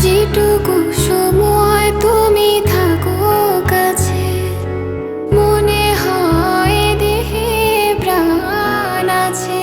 যেটুকু সময় তুমি থাকো কাছে মনে হয় দেহে প্রাণ আছে।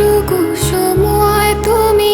যেটুকু সময় তুমি